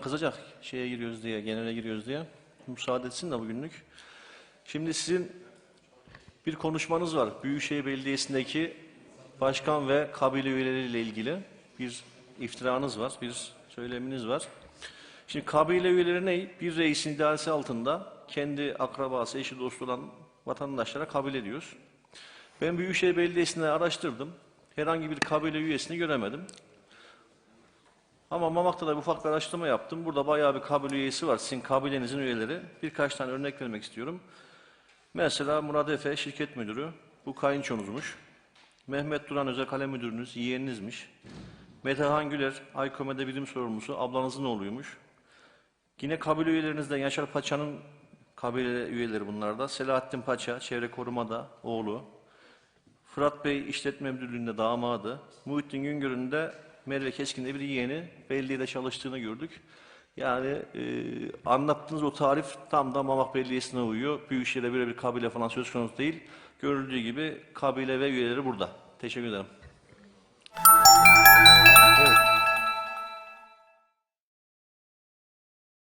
kızacak şeye giriyoruz diye, genele giriyoruz diye. Müsaade etsin de bugünlük. Şimdi sizin bir konuşmanız var. Büyükşehir Belediyesi'ndeki başkan ve kabile üyeleriyle ilgili bir iftiranız var, bir söyleminiz var. Şimdi kabile üyeleri ne? Bir reisin idaresi altında kendi akrabası, eşi, dostu olan vatandaşlara kabile diyoruz. Ben Büyükşehir Belediyesi'nde araştırdım. Herhangi bir kabile üyesini göremedim. Ama Mamak'ta da ufak bir araştırma yaptım. Burada bayağı bir kabile üyesi var. Sizin kabilenizin üyeleri. Birkaç tane örnek vermek istiyorum. Mesela Murat Efe şirket müdürü. Bu kayınçonuzmuş. Mehmet Duran özel kalem müdürünüz, yeğeninizmiş. Metehan Güler, Aykome'de birim sorumlusu, ablanızın oğluymuş. Yine kabile üyelerinizden Yaşar Paça'nın kabile üyeleri bunlarda. Selahattin Paça, çevre korumada oğlu. Fırat Bey işletme müdürlüğünde damadı. Muhittin Güngör'ün de Merve Keskin'de bir yeğeni belediyede çalıştığını gördük. Yani e, anlattığınız o tarif tam da Mamak Belediyesi'ne uyuyor. Büyükşehir'de böyle bir kabile falan söz konusu değil. Görüldüğü gibi kabile ve üyeleri burada. Teşekkür ederim.